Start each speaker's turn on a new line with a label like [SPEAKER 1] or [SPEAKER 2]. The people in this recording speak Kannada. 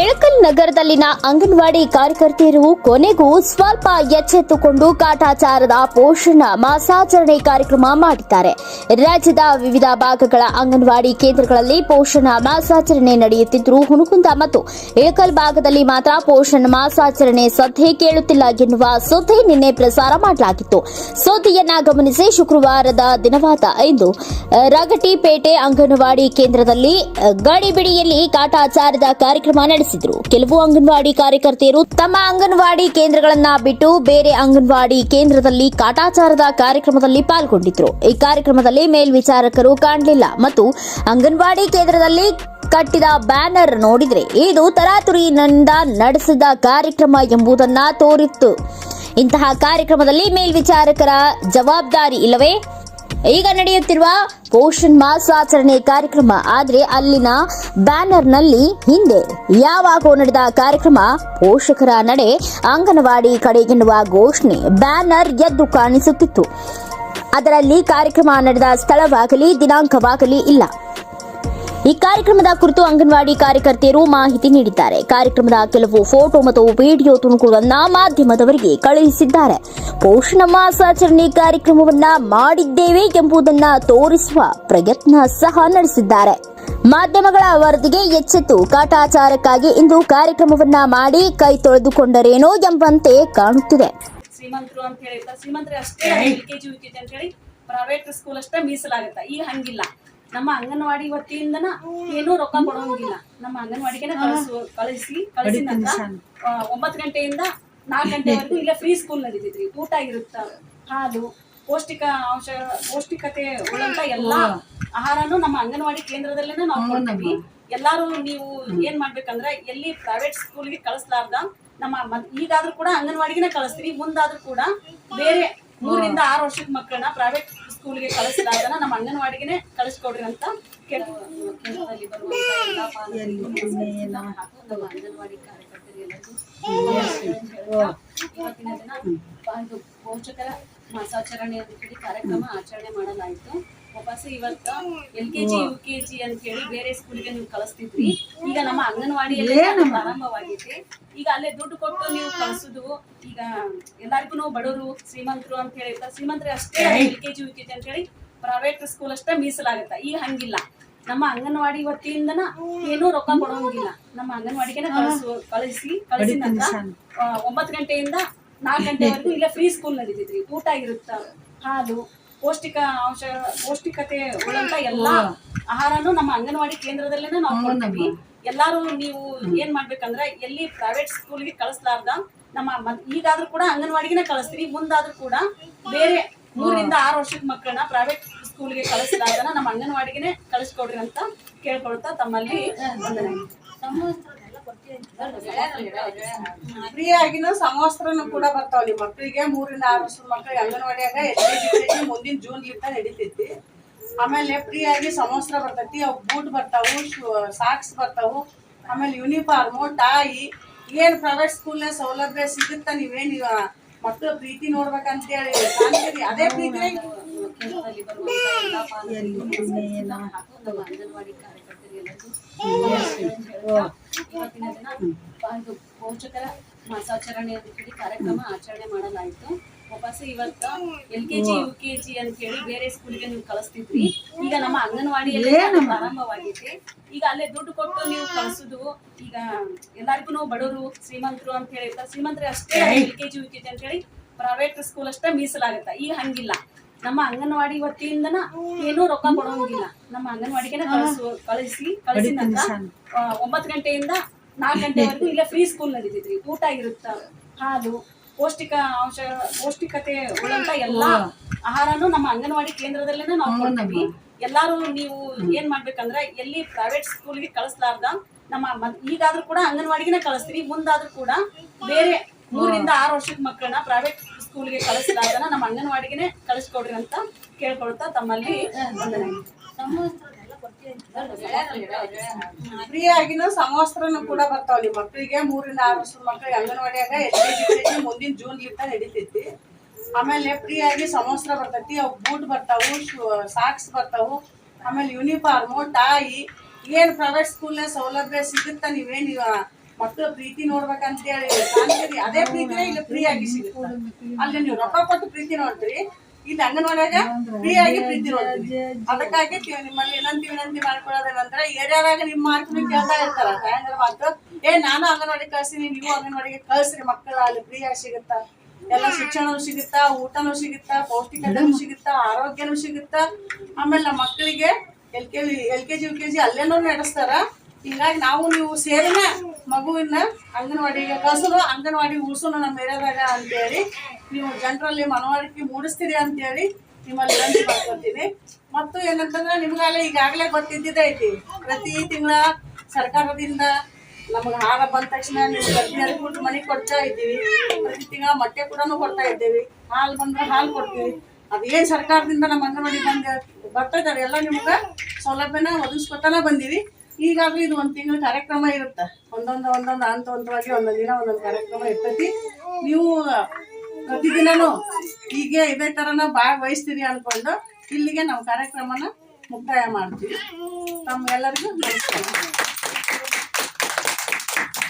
[SPEAKER 1] ಎಳಕಲ್ ನಗರದಲ್ಲಿನ ಅಂಗನವಾಡಿ ಕಾರ್ಯಕರ್ತೆಯರು ಕೊನೆಗೂ ಸ್ವಲ್ಪ ಎಚ್ಚೆತ್ತುಕೊಂಡು ಕಾಟಾಚಾರದ ಪೋಷಣ, ಮಾಸಾಚರಣೆ ಕಾರ್ಯಕ್ರಮ ಮಾಡಿದ್ದಾರೆ. ರಾಜ್ಯದ ವಿವಿಧ ಭಾಗಗಳ ಅಂಗನವಾಡಿ ಕೇಂದ್ರಗಳಲ್ಲಿ ಪೋಷಣ, ಮಾಸಾಚರಣೆ ನಡೆಯುತ್ತಿದ್ದರೂ ಹುಣಕುಂದ ಮತ್ತು ಇಳಕಲ್ ಭಾಗದಲ್ಲಿ ಮಾತ್ರ ಪೋಷಣ, ಮಾಸಾಚರಣೆ ಸದ್ದೆ ಕೇಳುತ್ತಿಲ್ಲ ಎನ್ನುವ ಸುದ್ದಿ ನಿನ್ನೆ ಪ್ರಸಾರ ಮಾಡಲಾಗಿತ್ತು. ಸುದ್ದಿಯನ್ನ ಗಮನಿಸಿ ಶುಕ್ರವಾರದ ದಿನವಾದ ಇಂದು, ರಗಟಿಪೇಟೆ ಅಂಗನವಾಡಿ ಕೇಂದ್ರದಲ್ಲಿ ಗಡಿಬಿಡಿಯಲ್ಲಿ ಕಾಟಾಚಾರದ ಕಾರ್ಯಕ್ರಮ ನಡೆಸಿದ್ರು. ಕೆಲವು ಅಂಗನವಾಡಿ ಕಾರ್ಯಕರ್ತೆಯರು ತಮ್ಮ ಅಂಗನವಾಡಿ ಕೇಂದ್ರಗಳನ್ನ ಬಿಟ್ಟು ಬೇರೆ ಅಂಗನವಾಡಿ ಕೇಂದ್ರದಲ್ಲಿ ಕಾಟಾಚಾರದ ಕಾರ್ಯಕ್ರಮದಲ್ಲಿ ಪಾಲ್ಗೊಂಡಿದ್ರು. ಈ ಕಾರ್ಯಕ್ರಮದಲ್ಲಿ ಮೇಲ್ವಿಚಾರಕರು ಕಾಣಲಿಲ್ಲ ಮತ್ತು ಅಂಗನವಾಡಿ ಕೇಂದ್ರದಲ್ಲಿ ಕಟ್ಟಿದ ಬ್ಯಾನರ್ ನೋಡಿದ್ರೆ ಇದು ತರಾತುರಿನಿಂದ ನಡೆಸಿದ ಕಾರ್ಯಕ್ರಮ ಎಂಬುದನ್ನ ತೋರಿತ್ತು. ಇಂತಹ ಕಾರ್ಯಕ್ರಮದಲ್ಲಿ ಮೇಲ್ವಿಚಾರಕರ ಜವಾಬ್ದಾರಿ ಇಲ್ಲವೇ? ಈಗ ನಡೆಯುತ್ತಿರುವ ಪೋಷಣ್ ಮಾಸಾಚರಣೆ ಕಾರ್ಯಕ್ರಮ. ಆದರೆ ಅಲ್ಲಿನ ಬ್ಯಾನರ್ನಲ್ಲಿ ಹಿಂದೆ ಯಾವಾಗೋ ನಡೆದ ಕಾರ್ಯಕ್ರಮ ಪೋಷಕರ ನಡೆ ಅಂಗನವಾಡಿ ಕಡೆ ಘೋಷಣೆ ಬ್ಯಾನರ್ ಎದ್ದು ಕಾಣಿಸುತ್ತಿತ್ತು. ಅದರಲ್ಲಿ ಕಾರ್ಯಕ್ರಮ ನಡೆದ ಸ್ಥಳವಾಗಲಿ, ದಿನಾಂಕವಾಗಲಿ ಇಲ್ಲ. ಈ ಕಾರ್ಯಕ್ರಮದ ಕುರಿತು ಅಂಗನವಾಡಿ ಕಾರ್ಯಕರ್ತೆಯರು ಮಾಹಿತಿ ನೀಡಿದ್ದಾರೆ. ಕಾರ್ಯಕ್ರಮದ ಕೆಲವು ಫೋಟೋ ಮತ್ತು ವಿಡಿಯೋ ತುಣುಕುಗಳನ್ನ ಮಾಧ್ಯಮದವರಿಗೆ ಕಳುಹಿಸಿದ್ದಾರೆ. ಪೋಷಣ ಮಾಸಾಚರಣೆ ಕಾರ್ಯಕ್ರಮವನ್ನ ಮಾಡಿದ್ದೇವೆ ಎಂಬುದನ್ನ ತೋರಿಸುವ ಪ್ರಯತ್ನ ಸಹ ನಡೆಸಿದ್ದಾರೆ. ಮಾಧ್ಯಮಗಳ ವರದಿಗೆ ಎಚ್ಚೆತ್ತು. ಕಾಟಾಚಾರಕ್ಕಾಗಿ ಇಂದು ಕಾರ್ಯಕ್ರಮವನ್ನ ಮಾಡಿ ಕೈ ತೊಳೆದುಕೊಂಡರೇನೋ ಎಂಬಂತೆ ಕಾಣುತ್ತಿದೆ.
[SPEAKER 2] ಶ್ರೀಮಂತರು ಅಂತ ಹೇಳಿ ಶ್ರೀಮಂತರು ಅಷ್ಟೇ ಹೇಳಿ ಪ್ರೈವೇಟ್ ಸ್ಕೂಲ್ ಅಷ್ಟೇ ಮೀಸಲಾಗುತ್ತೆ. ಈಗ ಹಂಗಿಲ್ಲ. ನಮ್ಮ ಅಂಗನವಾಡಿ ವತಿಯಿಂದನ ಏನೂ ರೊಕ್ಕ ಕೊಡೋಂಗಿಲ್ಲ. ನಮ್ಮ ಅಂಗನವಾಡಿಗೆ ಕಳಿಸು ಕಳಿಸಿ ಕಳಿಸಿದ ನಂತರ ಒಂಬತ್ತು ಗಂಟೆಯಿಂದ ನಾಲ್ಕು ಗಂಟೆವರೆಗೂ ಇಲ್ಲ ಫ್ರೀ ಸ್ಕೂಲ್ ನಡೀತೈತ್ರಿ ಊಟ ಇರುತ್ತ ಹಾಲು ಪೌಷ್ಟಿಕ ಅಂಶ ಪೌಷ್ಟಿಕತೆ ಉಳ್ಳಂತ ಎಲ್ಲಾ ಆಹಾರನು ನಮ್ಮ ಅಂಗನವಾಡಿ ಕೇಂದ್ರದಲ್ಲೇ ನಾವು ಕೊಡ್ತೀವಿ. ಎಲ್ಲಾರು ನೀವು ಏನ್ ಮಾಡ್ಬೇಕಂದ್ರೆ ಎಲ್ಲಿ ಪ್ರೈವೇಟ್ ಸ್ಕೂಲ್ಗೆ ಕಳಿಸ್ಲಾರ್ದ ನಮ್ಮ ಈಗಾದ್ರೂ ಕೂಡ ಅಂಗನವಾಡಿಗೆನೆ ಕಳಿಸ್ತೀವಿ. ಮುಂದಾದ್ರೂ ಕೂಡ ಬೇರೆ ಮೂರರಿಂದ ಆರು ವರ್ಷದ ಮಕ್ಕಳನ್ನ ಪ್ರೈವೇಟ್ ಸ್ಕೂಲ್ಗೆ ಕಳಿಸ್ಲಾರ್ದನ ನಮ್ಮ ಅಂಗನವಾಡಿಗೆನೆ ಕಳಿಸ್ಕೊಡ್ರಿ ಅಂತ ಕೇಳ್- ಹಾಗೂ ನಮ್ಮ ಅಂಗನವಾಡಿ ಕಾರ್ಯಕರ್ತರಿಗೆಲ್ಲರಿಗೂ ಇವತ್ತಿನ ದಿನ ಒಂದು ಪೋಷಕರ ಮಾಸಾಚರಣೆ ಅಂತ ಹೇಳಿ ಕಾರ್ಯಕ್ರಮ ಆಚರಣೆ ಮಾಡಲಾಯಿತು. ವಾಪಸ್ ಇವತ್ತ L K G U K G ಅಂತ ಹೇಳಿ ಬೇರೆ ಸ್ಕೂಲ್ಗೆ ನೀವು ಕಳಿಸ್ತಿದ್ರಿ. ಈಗ ನಮ್ಮ ಅಂಗನವಾಡಿಯಲ್ಲಿ ಪ್ರಾರಂಭವಾಗಿದೆ. ಈಗ ಅಲ್ಲೇ ದುಡ್ಡು ಕೊಟ್ಟು ನೀವು ಕಳಿಸುದು ಈಗ ಎಲ್ಲಾರ್ಗು ಬಡವರು ಶ್ರೀಮಂತರು ಅಂತ ಹೇಳಿ ಶ್ರೀಮಂತರ ಶ್ರೀಮಂತರು ಅಷ್ಟೇ L K G U K G ಅಂತ ಹೇಳಿ ಪ್ರೈವೇಟ್ ಸ್ಕೂಲ್ ಅಷ್ಟೇ ಮೀಸಲಾಗತ್ತ. ಈಗ ಹಂಗಿಲ್ಲ. ನಮ್ಮ ಅಂಗನವಾಡಿ ವತಿಯಿಂದನ ಏನೂ ರೊಕ್ಕ ಕೊಡೋಂಗಿಲ್ಲ. ನಮ್ಮ ಅಂಗನವಾಡಿಗೆ ಕಳಿಸು ಕಳಿಸಿ ಕಳಿಸಿದ ನಂತರ ಒಂಬತ್ತು ಗಂಟೆಯಿಂದ ನಾಲ್ಕು ಗಂಟೆವರೆಗೂ ಇಲ್ಲ ಫ್ರೀ ಸ್ಕೂಲ್ ನಡೀತಿದ್ರಿ. ಊಟ ಇರುತ್ತ? ಹಾಲು ಪೌಷ್ಟಿಕ ಅಂಶ ಪೌಷ್ಟಿಕತೆ ಉಳ್ಳಂತ ಎಲ್ಲಾ ಆಹಾರನು ನಮ್ಮ ಅಂಗನವಾಡಿ ಕೇಂದ್ರದಲ್ಲೇನೆ ನಾವು ಕೊಡ್ತೀವಿ. ಎಲ್ಲಾರು ನೀವು ಏನ್ ಮಾಡ್ಬೇಕಂದ್ರೆ ಎಲ್ಲಿ ಪ್ರೈವೇಟ್ ಸ್ಕೂಲ್ಗೆ ಕಳಿಸ್ಲಾರ್ದ ನಮ್ಮ ಈಗಾದ್ರೂ ಕೂಡ ಅಂಗನವಾಡಿಗೆನೆ ಕಳಿಸ್ತೀವಿ. ಮುಂದಾದ್ರೂ ಕೂಡ ಬೇರೆ ಮೂರರಿಂದ ಆರು ವರ್ಷದ ಮಕ್ಕಳನ್ನ ಪ್ರೈವೇಟ್ ಸ್ಕೂಲ್ಗೆ ಕಳಿಸ್ಲಾರ್ದನ ನಮ್ಮ ಅಂಗನವಾಡಿಗೆನೆ ಕಳಿಸ್ಕೊಡ್ರಿ ಅಂತ ಕೇಳ್ಕೊಳ್ತಾ ತಮ್ಮಲ್ಲಿ.
[SPEAKER 3] ಫ್ರೀ ಆಗಿನ ಸಮವಸ್ತ್ರನು ಕೂಡ ಬರ್ತಾವ ನಿಮ್ಮ ಮಕ್ಕಳಿಗೆ ಮೂರಿಂದ ಆರು ವರ್ಷದ ಮಕ್ಕಳಿಗೆ ಅಂಗನವಾಡಿಯಾಗ ಎಲ್ ಮುಂದಿನ ಜೂನ್ ಲಿಂದ ನಡೀತೈತಿ ಆಮೇಲೆ ಫ್ರೀ ಆಗಿ ಸಮವಸ್ತ್ರ ಬರ್ತೈತಿ ಅವು ಬೂಟ್ ಬರ್ತಾವು ಸಾಕ್ಸ್ ಬರ್ತಾವು ಆಮೇಲೆ ಯೂನಿಫಾರ್ಮು ಟಾಯಿ ಏನ್ ಪ್ರೈವೇಟ್ ಸ್ಕೂಲ್ನ ಸೌಲಭ್ಯ ಸಿಗುತ್ತ ನೀವೇನ್ ಮಕ್ಕಳ ಪ್ರೀತಿ ನೋಡ್ಬೇಕಂತೇಳಿ ಕಾಣ್ತೀರಿ ಅದೇ ಪ್ರೀತಿ
[SPEAKER 2] ಅಂಗನವಾಡಿ ಕಾರ್ಯಕರ್ತರಿಗೆಲ್ಲರಿಗೂ ಇವತ್ತಿನ ದಿನ ಒಂದು ಪೋಷಕರ ಮಾಸಾಚರಣೆ ಅಂತ ಹೇಳಿ ಕಾರ್ಯಕ್ರಮ ಆಚರಣೆ ಮಾಡಲಾಯಿತು. ವಾಪಸ್ ಇವತ್ತ L K G U K G ಅಂತ ಹೇಳಿ ಬೇರೆ ಸ್ಕೂಲ್ಗೆ ನೀವು ಕಳಿಸ್ತಿದ್ವಿ ಈಗ ನಮ್ಮ ಅಂಗನವಾಡಿಯಲ್ಲಿ ಪ್ರಾರಂಭವಾಗಿದೆ ಈಗ ಅಲ್ಲೇ ದುಡ್ಡು ಕೊಟ್ಟು ನೀವು ಕಳಿಸುದು ಈಗ ಎಲ್ಲಾರ್ಗು ಬಡವರು ಶ್ರೀಮಂತರು ಅಂತ ಹೇಳಿ ಶ್ರೀಮಂತರು ಅಷ್ಟೇ L K G U K G ಅಂತ ಹೇಳಿ ಪ್ರೈವೇಟ್ ಸ್ಕೂಲ್ ಅಷ್ಟೇ ಮೀಸಲಾಗುತ್ತೆ? ಈಗ ಹಂಗಿಲ್ಲ. ನಮ್ಮ ಅಂಗನವಾಡಿ ವತಿಯಿಂದನ ಏನೂ ರೊಕ್ಕ ಕೊಡೋಂಗಿಲ್ಲ. ನಮ್ಮ ಅಂಗನವಾಡಿಗೆ ಕಳಿಸು ಕಳಿಸಿ ಕಳಿಸಿದ ಒಂಬತ್ತು ಗಂಟೆಯಿಂದ ನಾಲ್ಕು ಗಂಟೆವರೆಗೂ ಇಲ್ಲ ಫ್ರೀ ಸ್ಕೂಲ್ ನಡೀತೈತ್ರಿ ಊಟ ಇರುತ್ತ ಹಾಲು ಪೌಷ್ಟಿಕ ಅಂಶ ಪೌಷ್ಟಿಕತೆ ಉಳ್ಳಂತ ಎಲ್ಲಾ ಆಹಾರನು ನಮ್ಮ ಅಂಗನವಾಡಿ ಕೇಂದ್ರದಲ್ಲೇ ನಾವು ಕೊಡ್ತೀವಿ. ಎಲ್ಲಾರು ನೀವು ಏನ್ ಮಾಡ್ಬೇಕಂದ್ರೆ ಎಲ್ಲಿ ಪ್ರೈವೇಟ್ ಸ್ಕೂಲ್ಗೆ ಕಳಿಸ್ಲಾರ್ದ ನಮ್ಮ ಈಗಾದ್ರೂ ಕೂಡ ಅಂಗನವಾಡಿಗೆನೆ ಕಳಿಸ್ತೀವಿ. ಮುಂದಾದ್ರೂ ಕೂಡ ಬೇರೆ ಮೂರರಿಂದ ಆರು ವರ್ಷದ ಮಕ್ಕಳನ್ನ ಪ್ರೈವೇಟ್ ಸ್ಕೂಲ್ಗೆ ಕಳಿಸ್ಲಾರ್ದನ ನಮ್ಮ ಅಂಗನವಾಡಿಗೆನೆ ಕಳಿಸ್ಕೊಡ್ರಿ ಅಂತ ಕೇಳ್ಕೊಳ್ತಾ ತಮ್ಮಲ್ಲಿ.
[SPEAKER 3] ಫ್ರೀ ಆಗಿನ ಸಮವಸ್ತ್ರನು ಕೂಡ ಬರ್ತಾವ ನಿಮ್ಮ ಮಕ್ಕಳಿಗೆ ಮೂರಿಂದ ಆರು ವರ್ಷದ ಮಕ್ಕಳಿಗೆ ಅಂಗನವಾಡಿಯಾಗ ಎಲ್ ಮುಂದಿನ ಜೂನ್ ಗಿಂತ ನಡೀತೈತಿ. ಆಮೇಲೆ ಫ್ರೀ ಆಗಿ ಸಮವಸ್ತ್ರ ಬರ್ತೈತಿ. ಅವು ಬೂಟ್ ಬರ್ತಾವು ಸಾಕ್ಸ್ ಬರ್ತಾವು. ಆಮೇಲೆ ಯೂನಿಫಾರ್ಮು ಟಾಯಿ ಏನು ಪ್ರೈವೇಟ್ ಸ್ಕೂಲ್ನ ಸೌಲಭ್ಯ ಸಿಗುತ್ತಾ ನೀವೇನು ಮಕ್ಕಳ ಪ್ರೀತಿ ನೋಡ್ಬೇಕಂತ ಹೇಳಿ ಕಾಣ್ತೀರಿ, ಅದೇ ಪ್ರೀತಿನೇ ಇಲ್ಲಿ ಫ್ರೀ ಆಗಿ ಸಿಗುತ್ತೆ. ಅಲ್ಲಿ ನೀವು ರೊಕ್ಕ ಕೊಟ್ಟು ಪ್ರೀತಿ ನೋಡ್ತೀರಿ, ಇಲ್ಲಿ ಅಂಗನವಾಡಿಯಾಗ ಫ್ರೀ ಆಗಿ ಪ್ರೀತಿ ನೋಡ್ತೀರಿ. ಅದಕ್ಕಾಗಿ ನಿಮ್ಮಲ್ಲಿ ವಿನಂತಿ ವಿನಂತಿ ಮಾಡ್ಕೊಳ್ಳೋದೇನಂದ್ರೆ ಏರಿಯಾದಾಗ ನಿಮ್ಮ ಮಾರ್ಕ್ನ ಕೇಳ್ತಾ ಇರ್ತಾರ ಸಾಯಂಕಾಲ ಮಾತು ಏ, ನಾನು ಅಂಗನವಾಡಿ ಕಳ್ಸಿನಿ ನೀವು ಅಂಗನವಾಡಿಗೆ ಕಳ್ಸ್ರಿ ಮಕ್ಕಳ, ಅಲ್ಲಿ ಫ್ರೀ ಆಗಿ ಸಿಗುತ್ತಾ? ಎಲ್ಲ ಶಿಕ್ಷಣವೂ ಸಿಗುತ್ತಾ, ಊಟನೂ ಸಿಗುತ್ತಾ, ಪೌಷ್ಟಿಕತೆನೂ ಸಿಗುತ್ತಾ, ಆರೋಗ್ಯನೂ ಸಿಗುತ್ತಾ? ಆಮೇಲೆ ನಮ್ಮ ಮಕ್ಕಳಿಗೆ L K L K G U K G ಅಲ್ಲೇನೂ ನಡೆಸ್ತಾರ. ಹಿಂಗಾಗಿ ನಾವು ನೀವು ಸೇರಿನ ಮಗುವಿನ ಅಂಗನವಾಡಿಗೆ ಕಳ್ಸೋದು ಅಂಗನವಾಡಿ ಉಳಿಸೋಣ ನಮ್ಮ ಏರಿಯಾದಾಗ ಅಂತೇಳಿ ನೀವು ಜನರಲ್ಲಿ ಮನವರಿಕೆ ಮೂಡಿಸ್ತೀರಿ ಅಂತೇಳಿ ನಿಮ್ಮಲ್ಲಿ ವಿನಂತಿ ಮಾಡ್ಕೊತೀನಿ ಮತ್ತು ಏನಂತಂದ್ರೆ ನಿಮ್ಗಾಗಲೇ ಈಗಾಗಲೇ ಗೊತ್ತಿದ್ದೈತಿ ಪ್ರತಿ ತಿಂಗಳ ಸರ್ಕಾರದಿಂದ ನಮಗೆ ಹಾರ ಬಂದ ತಕ್ಷಣ ನೀವು ಗರ್ಭಿಣಿಯರಿಗೆ ಕೂಡ ಮನೆ ಕೊಡ್ತಾ ಇದ್ದೀವಿ. ಪ್ರತಿ ತಿಂಗಳ ಮೊಟ್ಟೆ ಕೂಡ ಕೊಡ್ತಾ ಇದ್ದೀವಿ. ಹಾಲು ಬಂದ್ರೆ ಹಾಲು ಕೊಡ್ತೀವಿ. ಅದೇನು ಸರ್ಕಾರದಿಂದ ನಮ್ಮ ಅಂಗನವಾಡಿ ಬಂದು ಬರ್ತಾ ಇದ್ದಾರೆ ಎಲ್ಲ ನಿಮ್ಗೆ ಸೌಲಭ್ಯನ ಒದಗಿಸ್ಕೊತಾನೆ ಬಂದೀವಿ. ಈಗಾಗಲೇ ಇದು ಒಂದು ತಿಂಗಳ ಕಾರ್ಯಕ್ರಮ ಇರುತ್ತೆ. ಒಂದೊಂದು ಒಂದೊಂದು, ಹಂತ ಹಂತವಾಗಿ ಒಂದೊಂದು ದಿನ ಒಂದೊಂದು ಕಾರ್ಯಕ್ರಮ ಇರ್ತೈತಿ. ನೀವು ಪ್ರತಿದಿನನೂ ಹೀಗೆ ಇದೇ ಥರನ ಭಾಗವಹಿಸ್ತೀರಿ ಅಂದ್ಕೊಂಡು ಇಲ್ಲಿಗೆ ನಾವು ಕಾರ್ಯಕ್ರಮನ ಮುಕ್ತಾಯ ಮಾಡ್ತೀವಿ. ತಮ್ಗೆಲ್ಲರಿಗೂ ನಮಸ್ಕಾರ.